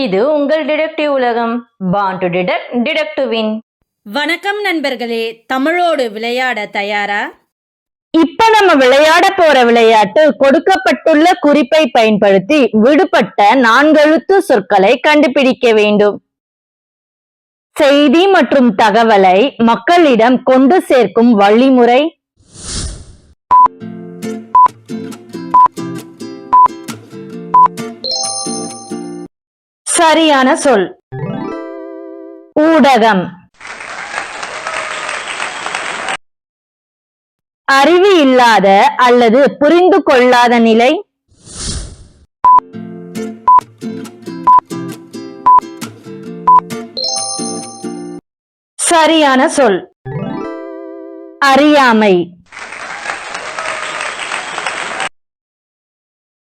இது உங்கள் டிடெக்டிவ் உலகம். Born to detect detect to win வணக்கம் நண்பர்களே தமிழோடு விளையாட தயாரா? இப்ப நம்ம விளையாட போற விளையாட்டு கொடுக்கப்பட்டுள்ள குறிப்பை பயன்படுத்தி விடுபட்ட நான்கெழுத்து சொற்களை கண்டுபிடிக்க வேண்டும். செய்தி மற்றும் தகவலை மக்களிடம் கொண்டு சேர்க்கும் வழிமுறை சரியான சொல். ஊடகம். அறிவு இல்லாத அல்லது புரிந்து கொள்ளாத நிலை. சரியான சொல். அறியாமை.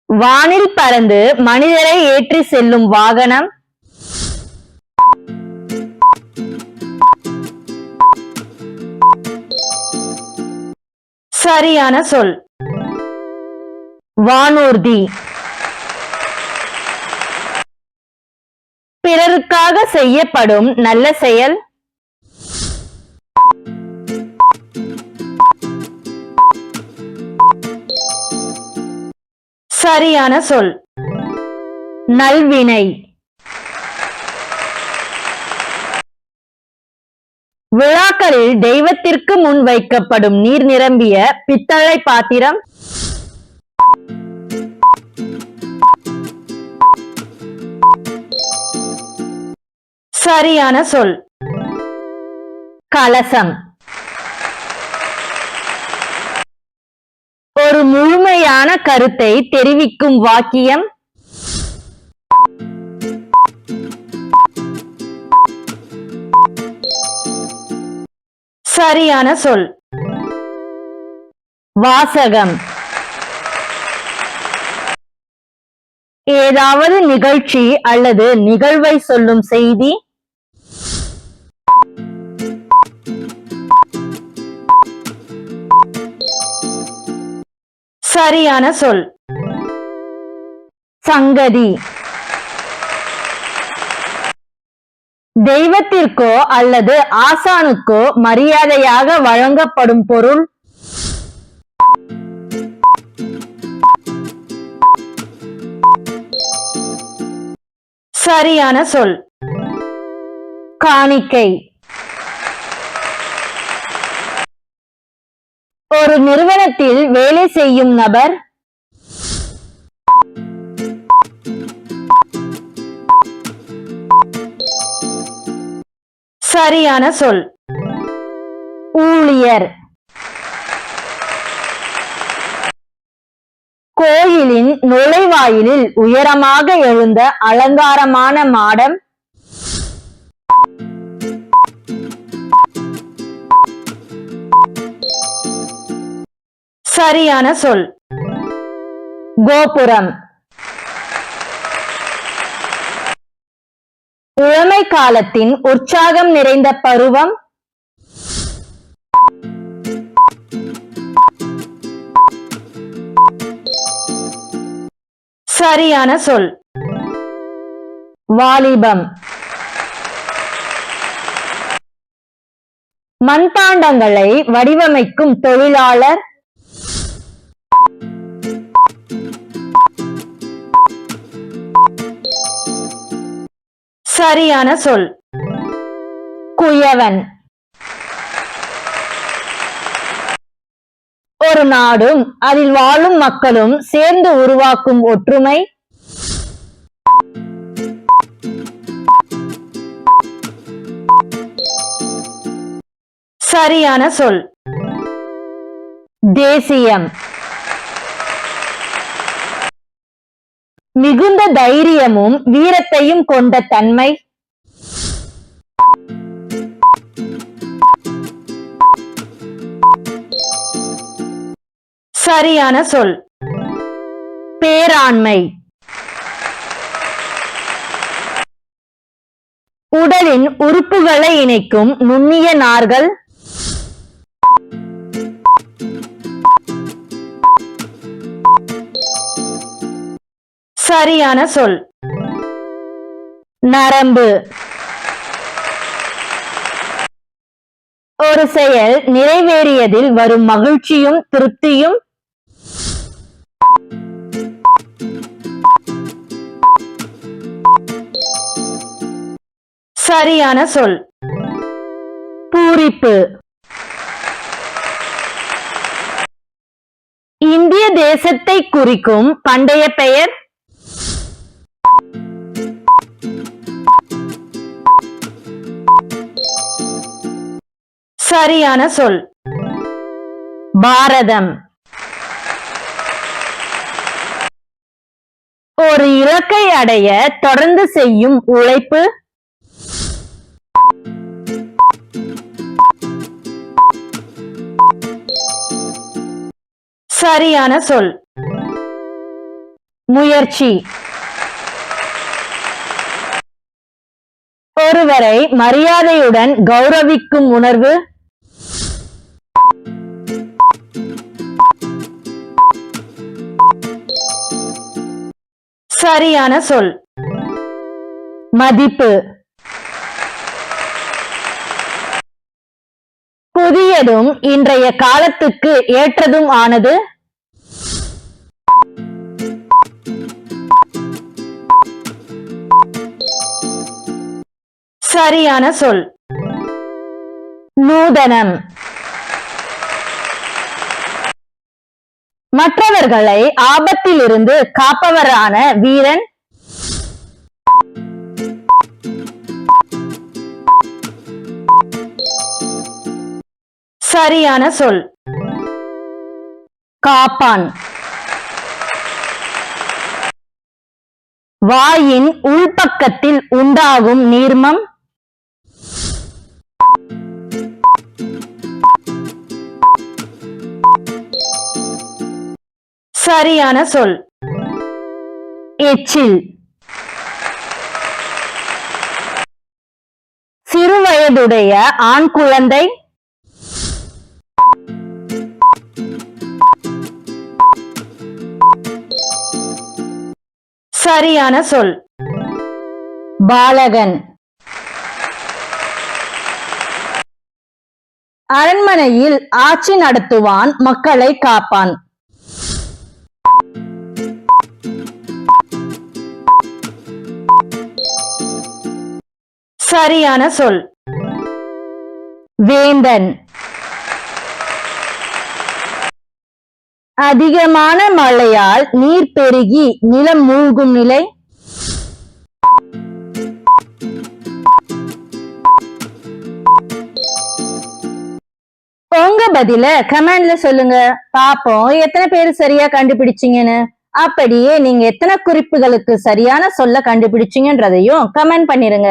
வானில் பறந்து மனிதரை ஏற்றி செல்லும் வாகனம். சரியான சொல். வானூர்தி. பிறருக்காக செய்யப்படும் நல்ல செயல். சரியான சொல். நல்வினை. விழாக்களில் தெய்வத்திற்கு முன் வைக்கப்படும் நீர் நிரம்பிய பித்தளை பாத்திரம். சரியான சொல். கலசம். ஒரு முழுமையான கருத்தை தெரிவிக்கும் வாக்கியம். சரியான சொல். வாசகம். ஏதாவது நிகழ்ச்சி அல்லது நிகழ்வை சொல்லும் செய்தி சரியான சொல். சங்கதி. தெய்வத்திற்கோ அல்லது ஆசானுக்கோ மரியாதையாக வழங்கப்படும் பொருள்? சரியான சொல். காணிக்கை. ஒரு நிறுவனத்தில் வேலை செய்யும் நபர் சரியான சொல். ஊழியர். கோயிலின் நுழைவாயிலில் உயரமாக எழுந்த அலங்காரமான மாடம் சரியான சொல். கோபுரம். இளமை காலத்தின் உற்சாகம் நிறைந்த பருவம். சரியான சொல். வாலிபம். மண்பாண்டங்களை வடிவமைக்கும் தொழிலாளர். சரியான சொல். குயவன். ஒரு நாடும் அதில் வாழும் மக்களும் சேர்ந்து உருவாக்கும் ஒற்றுமை. சரியான சொல். தேசியம். மிகுந்த தைரியமும் வீரத்தையும் கொண்ட தன்மை. சரியான சொல். பேராண்மை. உடலின் உறுப்புகளை இணைக்கும் நுண்ணிய நார்கள். சரியான சொல். நரம்பு. ஒரு செயல் நிறைவேறியதில் வரும் மகிழ்ச்சியும் திருப்தியும். சரியான சொல். பூரிப்பு. இந்திய தேசத்தை குறிக்கும் பண்டைய பெயர் சரியான சொல். பாரதம். ஒரு இலக்கை அடைய தொடர்ந்து செய்யும் உழைப்பு. சரியான சொல். முயற்சி. ஒருவரை மரியாதையுடன் கௌரவிக்கும் உணர்வு. சரியான சொல். மதிப்பு. புதியதும் இன்றைய காலத்துக்கு ஏற்றதும் ஆனது? சரியான சொல். நூதனம். மற்றவர்களை ஆபத்திலிருந்து காப்பவரான வீரன். சரியான சொல். காப்பான். வாயின் உள்பக்கத்தில் உண்டாகும் நீர்மம். சரியான சொல். எச்சில். சிறுவயதுடைய ஆண் குழந்தை. சரியான சொல். பாலகன். அரண்மனையில் ஆட்சி நடத்துவான் மக்களை காப்பான். சரியான சொல். வேந்தன். அதிகமான மழையால் நீர் பெருகி நிலம் மூழ்கும் நிலை. உங்க பதில கமெண்ட்ல சொல்லுங்க. பாப்போம் எத்தனை பேர் சரியா கண்டுபிடிச்சீங்கன்னு. அப்படியே நீங்க எத்தனை குறிப்புகளுக்கு சரியான சொல்ல கண்டுபிடிச்சீங்கன்றதையும் கமெண்ட் பண்ணிருங்க.